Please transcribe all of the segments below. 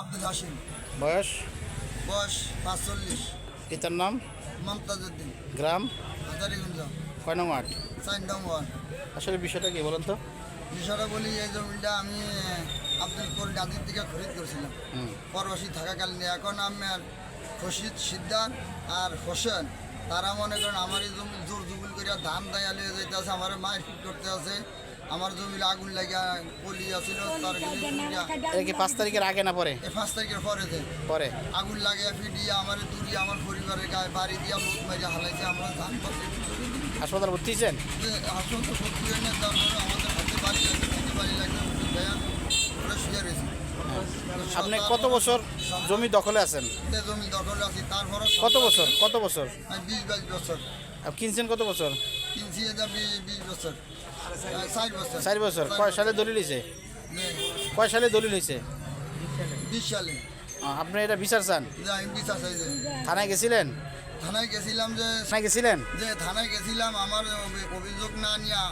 আব্দুল হাসিম বয়স? বয়স পাঁচচল্লিশ। পিতার নাম? মমতাজউদ্দিন। গ্রাম? হাজারিগঞ্জ। কয় নং ওয়ার্ড? চার নং আসলে বিষয়টা কি বলেন তো? বিষয়টা বলি এই জমিটা আমি আব্দুল কোর গাদির থেকে খরিদ করছিলাম। পরবাসী থাকাকালীন। এখন আমার খসিদ সিদ্ধার আর হোসেন তারা মনে করেন আমার এই জমি জোর জুবুল করিয়া ধান দায়া লিয়ে যাইতে আছে আমার মায়ের করতে আছে। আমার জমির আগুন লাগিয়া পলি আছিল তার এটা কি পাঁচ তারিখের আগে না পরে? পাঁচ তারিখের পরে পরে? আগুন লাগিয়া ফিটিয়ে আমার দূরিয়ে আমার পরিবারের গায়ে বাড়ি দিয়া লোক মারিয়া হালাইছে আমরা ধান পাতি হাসপাতাল ভর্তি হয়েছেন? যে আসল তো না তারপরে আমাদের হাতে বাড়ি লাগছে বাড়ি লাগছে ওরা শুয়ে রয়েছে। আপনি কত বছর জমি দখলে আছেন? জমি দখলে আছি তারপরে কত বছর? কত বছর? বিশ বাইশ বছর। আর কিনছেন কত বছর? বিশ বছর। ষাট বছর। চার বছর। কয় সালে দলিল হয়েছে কয় সালে দলিল হয়েছে বিশ সালে। আপনি এটা বিচার চান? বিচার থানায় গেছিলেন? থানায় গেছিলাম যে থানায় গেছিলেন? যে থানায় গেছিলাম আমার অভিযোগ না নিয়া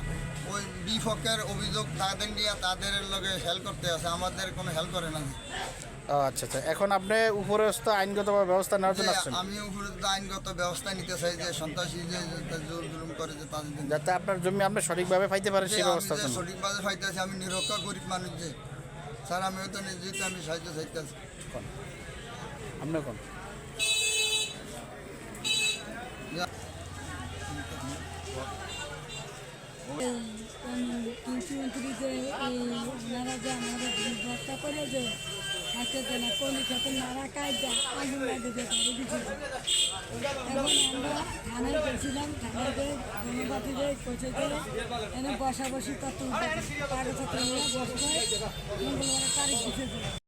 ওই বিপক্ষের অভিযোগ তাদের নিয়ে তাদের লগে হেল্প করতে আছে আমাদের কোনো হেল্প করে না। আচ্ছা আচ্ছা এখন আপনি উপরস্থ আইনগতভাবে ব্যবস্থা নেওয়ার জন্য আসছেন আমি উপরে আইনগত ব্যবস্থা নিতে চাই যে সন্ত্রাসী যে জোর জুলুম করে যে তাদের জন্য। যাতে আপনার জমি আপনি সঠিকভাবে পাইতে পারেন সেই আমি জন্য সঠিকভাবে পাইতেছি আমি নিরক্ষা গরিব মানুষ যে স্যার আমিও তো নিজেতে আমি সাহায্য চাইতেছি কোন? আপনি কোন কৃষি মন্ত্রী যে এই ওনারা যে আমাদের ব্যবস্থা করে যে দেয় না কোন খেতে আগুন লাগে যে তাদের কিছু এখন আমরা থানায় গেছিলাম থানায় গিয়ে জনপাতিরে এনে কাগজপত্র বসে মঙ্গলবার তারিখ দিতে